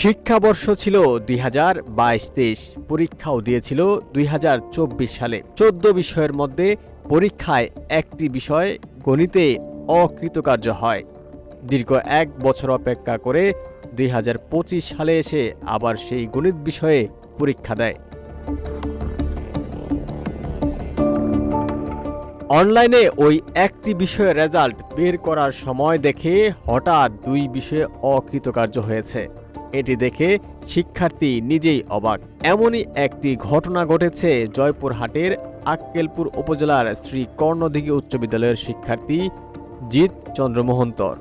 শিক্ষাবর্ষ ছিল দুই হাজার বাইশ তেইশ। পরীক্ষাও দিয়েছিল দুই হাজার চব্বিশ সালে। চোদ্দ বিষয়ের মধ্যে পরীক্ষায় একটি বিষয় গণিতে অকৃতকার্য হয়। দীর্ঘ এক বছর অপেক্ষা করে দুই হাজার পঁচিশ সালে এসে আবার সেই গণিত বিষয়ে পরীক্ষা দেয়। অনলাইনে ওই একটি বিষয়ের রেজাল্ট বের করার সময় দেখে হঠাৎ দুই বিষয়ে অকৃতকার্য হয়েছে। এটি দেখে শিক্ষার্থী নিজেই অবাক। এমনই একটি ঘটনা ঘটেছে জয়পুরহাটের আক্কেলপুর উপজেলার শ্রী কর্ণদিঘি উচ্চ বিদ্যালয়ের শিক্ষার্থী জিৎ চন্দ্র মোহন্তর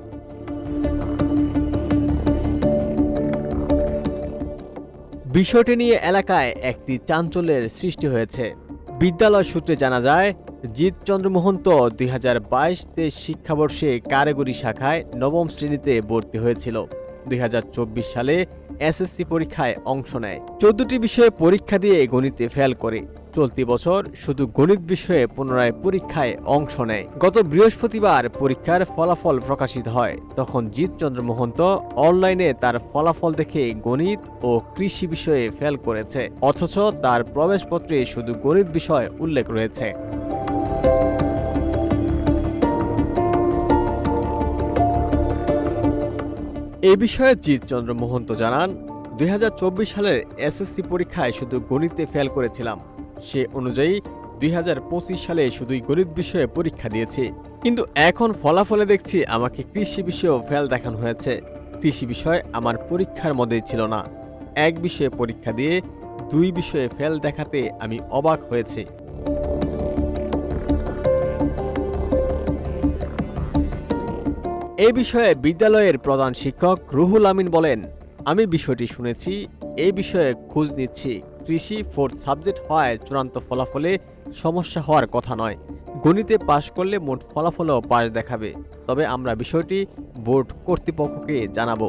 বিষয়টি নিয়ে এলাকায় একটি চাঞ্চল্যের সৃষ্টি হয়েছে। বিদ্যালয় সূত্রে জানা যায়, জিৎ চন্দ্র মোহন্ত দুই হাজার বাইশ শিক্ষাবর্ষে কারিগরি শাখায় নবম শ্রেণীতে ভর্তি হয়েছিল। দুই হাজার চব্বিশ সালে এসএসসি পরীক্ষায় অংশ নেয়। চোদ্দটি বিষয়ে পরীক্ষা দিয়ে গণিতে ফেল করে। চলতি বছর শুধু গণিত বিষয়ে পুনরায় পরীক্ষায় অংশ নেয়। গত বৃহস্পতিবার পরীক্ষার ফলাফল প্রকাশিত হয়। তখন জিৎ চন্দ্র মোহন্ত অনলাইনে তার ফলাফল দেখে গণিত ও কৃষি বিষয়ে ফেল করেছে। অথচ তার প্রবেশপত্রে শুধু গণিত বিষয় উল্লেখ রয়েছে। এ বিষয়ে জিৎচন্দ্র মোহন্ত জানান, দুই হাজার চব্বিশ সালের এসএসসি পরীক্ষায় শুধু গণিতে ফেল করেছিলাম। সে অনুযায়ী দুই হাজার পঁচিশ সালে শুধুই গণিত বিষয়ে পরীক্ষা দিয়েছি। কিন্তু এখন ফলাফলে দেখছি আমাকে কৃষি বিষয়েও ফেল দেখানো হয়েছে। কৃষি বিষয় আমার পরীক্ষার মধ্যেই ছিল না। এক বিষয়ে পরীক্ষা দিয়ে দুই বিষয়ে ফেল দেখাতে আমি অবাক হয়েছি। এ বিষয়ে বিদ্যালয়ের প্রধান শিক্ষক রুহুল আমিন বলেন, আমি বিষয়টি শুনেছি এই বিষয়ে খোঁজ নিচ্ছি। কৃষি ফোর্থ সাবজেক্ট হওয়ায় চূড়ান্ত ফলাফলে সমস্যা হওয়ার কথা নয়। গণিতে পাশ করলে মোট ফলাফলও পাশ দেখাবে। তবে আমরা বিষয়টি বোর্ড কর্তৃপক্ষকে জানাব।